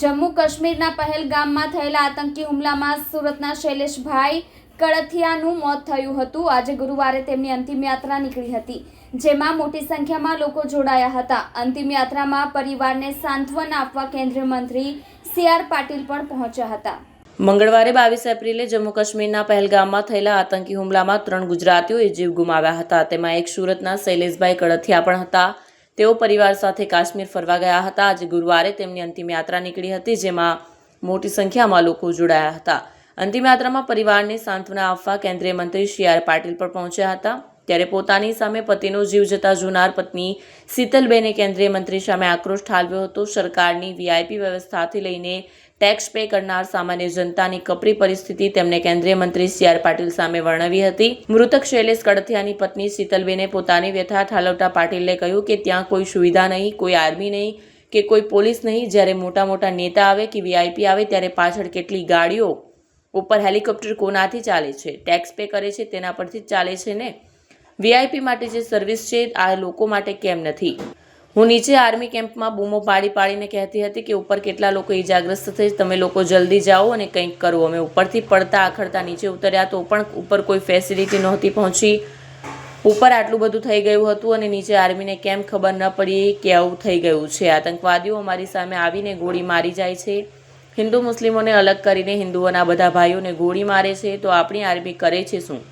જમ્મુ કાશ્મીરના પહેલગામમાં થયેલા આતંકી હુમલામાં સુરતના શૈલેષભાઈ કળથિયાનું મોત થયું હતું. આજે ગુરુવારે તેમની અંતિમ યાત્રા નીકળી હતી, જેમાં મોટી સંખ્યામાં લોકો જોડાયા હતા. અંતિમ યાત્રામાં પરિવારને સાંત્વન આપવા કેન્દ્રીય મંત્રી સી આર પાટીલ પણ પહોંચ્યા હતા. મંગળવારે બાવીસ એપ્રિલે જમ્મુ કાશ્મીરના પહેલગામમાં થયેલા આતંકી હુમલામાં ત્રણ ગુજરાતીઓએ જીવ ગુમાવ્યા હતા. તેમાં એક સુરતના શૈલેષભાઈ કળથિયા પણ હતા. તેઓ પરિવાર સાથે કાશ્મીર ફરવા ગયા હતા. આજે ગુરુવારે તેમની અંતિમ યાત્રા નીકળી હતી, જેમાં મોટી સંખ્યામાં લોકો જોડાયા હતા. અંતિમ યાત્રામાં પરિવારને સાંત્વના આપવા કેન્દ્રીય મંત્રી સી આર પાટીલ પણ પહોંચ્યા હતા. ત્યારે પોતાની સામે પતિનો જીવ જતા જોનાર પત્ની શીતલબેને કેન્દ્રીય મંત્રી સામે આક્રોશ ઠાલવ્યો હતો. સરકારની વીઆઈપી વ્યવસ્થાથી લઈને ટેક્સ પે કરનાર સામાન્ય જનતાની કપરી પરિસ્થિતિ તેમને કેન્દ્રીય મંત્રી સી આર પાટીલ સામે વર્ણવી હતી. મૃતક શૈલેષ કડથિયાની પત્ની શીતલબેને પોતાની વ્યથા ઠાલવતા પાટીલે કહ્યું કે ત્યાં કોઈ સુવિધા નહીં, કોઈ આર્મી નહીં કે કોઈ પોલીસ નહીં. જ્યારે મોટા મોટા નેતા આવે કે વીઆઈપી આવે ત્યારે પાછળ કેટલી ગાડીઓ ઉપર હેલિકોપ્ટર કોનાથી ચાલે છે? ટેક્સ પે કરે છે, તેના પરથી જ ચાલે છે ને? વીઆઈપી માટે જે સર્વિસ છે, આ લોકો માટે કેમ નથી? હું નીચે આર્મી કેમ્પમાં બૂમો પાડી પાડીને કહેતી હતી કે ઉપર કેટલા લોકો ઈજાગ્રસ્ત થઈ તમે લોકો જલ્દી જાઓ અને કંઈક કરો. અમે ઉપરથી પડતા, આખડતા, નીચે ઉતર્યા તો પણ ઉપર કોઈ ફેસિલિટી નહોતી પહોંચી. ઉપર આટલું બધું થઈ ગયું હતું અને નીચે આર્મીને કેમ ખબર ન પડી કે આવું થઈ ગયું છે? આતંકવાદીઓ અમારી સામે આવીને ગોળી મારી જાય છે. હિન્દુ મુસ્લિમોને અલગ કરીને હિન્દુઓના બધા ભાઈઓને ગોળી મારે છે. તો આપણી આર્મી કરે છે શું?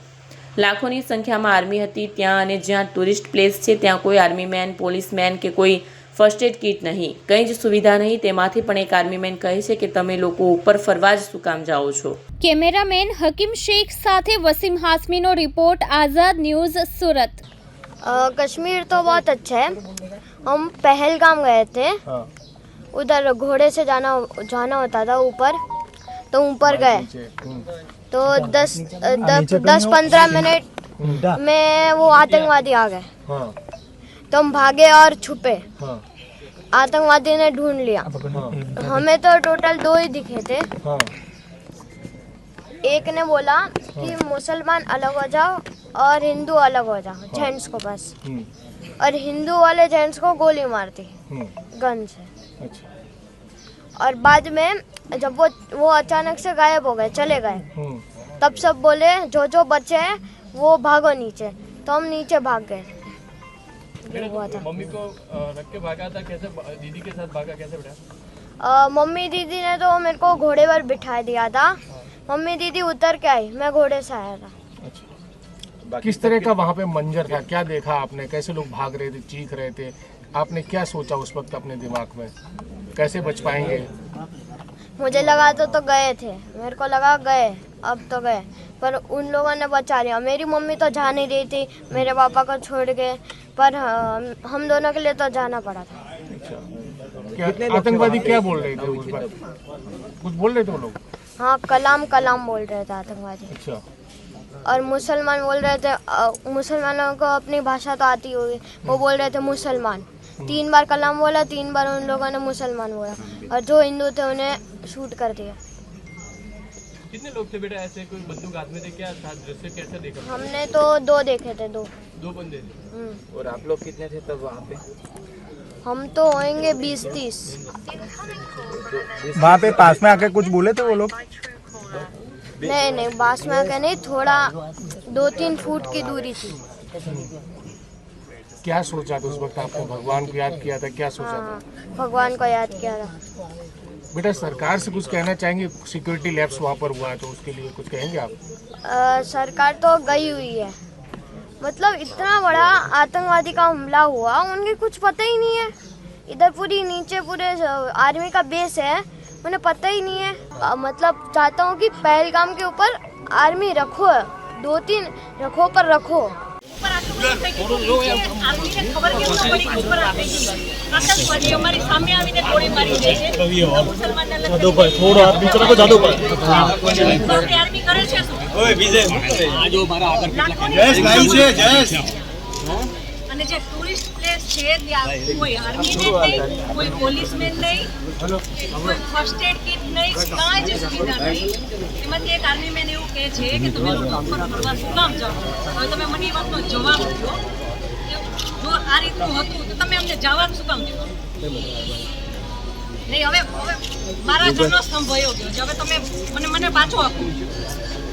લાખોની સંખ્યામાં આર્મી હતી ત્યાં અને જ્યાં ટુરિસ્ટ પ્લેસ છે ત્યાં કોઈ આર્મીમેન પોલીસમેન કે કોઈ ફર્સ્ટ એડ કિટ નહીં કંઈ જ સુવિધા નહીં તેમાંથી પણ એક આર્મીમેન કહે છે કે તમે લોકો ઉપર ફરવા જ શું કામ જાઓ છો કેમેરામેન હકીમ શેખ સાથે વસીમ હાસમીનો રિપોર્ટ આઝાદ ન્યૂઝ સુરત अ, कश्मीर तो बहुत अच्छा है हम पहलगाम गए थे उधर घोड़े से जाना जाना होता था ऊपर तो ऊपर गए। तो दस दस दस पंद्रह मिनट में वो आतंकवादी आ गए। हाँ। तो हम भागे और छुपे। हाँ। आतंकवादी ने ढूंढ लिया। हमें तो टोटल दो ही दिखे थे। हाँ। एक ने बोला कि मुसलमान अलग हो जाओ और हिंदू अलग हो जाओ जेंट्स को बस। हम्म, और हिंदू वाले जेंट्स को गोली मारती हम्म, गन से। अच्छा। और बाद में जब वो वो अचानक से गायब हो गए चले गए। हम्म, तब सब बोले जो जो बचे हैं वो भागो नीचे। तो हम नीचे भाग गए। ये हुआ था। मम्मी को रख के भागा था? कैसे दीदी के साथ भागा कैसे बेटा? मम्मी दीदी ने तो मेरे को घोड़े पर बिठा दिया था। मम्मी दीदी उतर के आई मैं घोड़े से आया था। अच्छा। किस तरह का वहाँ पे मंजर था? क्या देखा आपने? कैसे लोग भाग रहे थे चीख रहे थे? आपने क्या सोचा उस वक्त अपने दिमाग में? कैसे बच पाएँगे? मुझे लगा तो तो गए थे। मेरे को लगा गए अब तो गए। पर उन लोगों ने बचा लिया। मेरी मम्मी तो जा नहीं रही थी मेरे पापा को छोड़ के। पर हम हम दोनों के लिए तो जाना पड़ा था। अच्छा। क्या आतंकवादी क्या बोल रहे थे उस वक्त कुछ बोल रहे थे वो लोग? हाँ कलाम कलाम बोल रहे थे आतंकवादी। अच्छा। और मुसलमान बोल रहे थे मुसलमानों को अपनी भाषा तो आती होगी। वो बोल रहे थे मुसलमान। तीन बार कलाम बोला तीन बार उन लोगों ने मुसलमान बोला। और जो हिंदू थे उन्हें शूट कर दिया। कितने लोग थे बेटा ऐसे? कोई बंदूक हाथ में थे क्या? दृश्य कैसे देखा? हमने तो दो देखे थे दो। दो बंदे थे? हम्म। और आप लोग कितने थे तब वहाँ पे? हम तो होंगे बीस तीस वहाँ पे पास में आके कुछ बोले थे वो लोग? नहीं नहीं बास में आके नहीं थोड़ा दो तीन फुट की दूरी थी। क्या सोचा था उस वक्त आपने भगवान को याद किया था? क्या सोचा था? हाँ भगवान को याद किया था। बेटा सरकार से कुछ कहना चाहेंगे? सिक्योरिटी लैब्स वहाँ पर हुआ है तो उसके लिए कुछ कहेंगे आप? अ, सरकार तो गई हुई है। मतलब इतना बड़ा आतंकवादी का हमला हुआ उनके कुछ पता ही नहीं है। इधर पूरी नीचे पूरे आर्मी का बेस है उन्हें पता ही नहीं है। मतलब चाहता हूँ कि पहलगाम के ऊपर आर्मी रखो दो तीन रखो पर रखो। મારી. થોડો હાથ નીચે રાખો જાદો પર કરે છે લાખોની અને જે ટુરિસ્ટ પ્લેસ છે ત્યાં કોઈ આર્મી નહીં કોઈ પોલીસમેન નહીં કોઈ ફર્સ્ટ એડ કિટ નહીં કાંઈ જ સુવિધા નહીં. એમાંથી એક આર્મીમેન એવું કહે છે કે તમે લોકો ઉપર ફરવા શું કામ જાઓ? હવે તમે મને એ વાતનો જવાબ આપો. જો આ રીતનું હતું તો તમે અમને જવાબ શું કામ દીધો? નહીં હવે હવે મારા જનો સ્તંભ ગયો છે. હવે તમે મને મને પાછો આપો.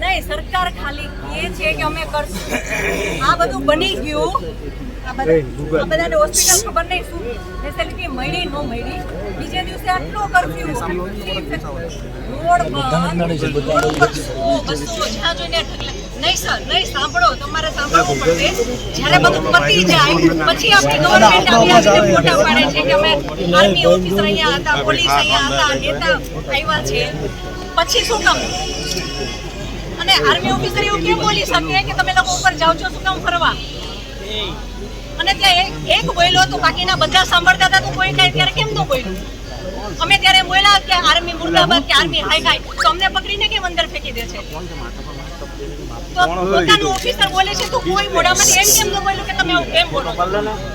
નહીં સરકાર ખાલી એ છે કે અમે કરશું. આ બધું બની ગયું. આ બધાને હોસ્પિટલ ખબર નહીં શું ફેસિલિટી મળી ન મળી. બીજે દિવસે આટલો કરફ્યુ રોડ બંધ રોડ ઉપર સો બસો જ્યાં જોઈને નહીં સર નહીં સાંભળો. તમારે સાંભળવું પડશે. જ્યારે બધું પતી જાય પછી આપણી ગવર્મેન્ટ ફોટા પાડે છે કે અમે આર્મી ઓફિસર અહીંયા હતા પોલીસ અહીંયા હતા નેતા આવ્યા છે. પછી શું કામ? અને આર્મી ઓફિસર એવું કેમ બોલી શકે કે તમે લોકો ઉપર જાઓ છો, શું કામ ફરવા? અને ત્યાં એક બોલ્યો તો બાકીના બધા સાંભળતા હતા, તો કોઈ કાંઈ ત્યારે કેમ તો બોલ્યું? અમે ત્યારે બોલ્યા કે આર્મી મુર્દાબાદ કે આર્મી હાઈ હાઈ તો અમને પકડીને કેમ અંદર ફેંકી દે છે? તો પોતાનું ઓફિસર બોલે છે, તો કોઈ મોઢામાંથી એમ કેમ ન બોલ્યું કે તમે આવું કેમ બોલો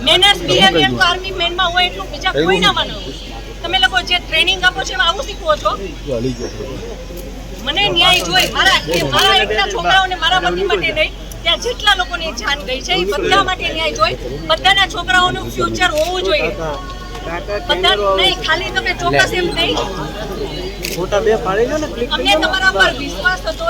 મેનર્સ બિહેવિયર તો આર્મી મેનમાં હોય એટલું બીજા કોઈ ના માનો. તમે લોકો જે ટ્રેનિંગ આપો છો એમાં આવું શીખવો છો? મને ન્યાય જોઈ મારા કે મારા એકના છોકરાઓને મારા પતિ માટે નહીં ત્યાં જેટલા લોકોની જાન ગઈ છે એ બધા માટે ન્યાય જોઈ. બધાના છોકરાઓનું ફ્યુચર હોવું જોઈએ. બધા નહીં ખાલી તમે ચોક્કસ એમ નહીં. અમને તમારા પર વિશ્વાસ હતો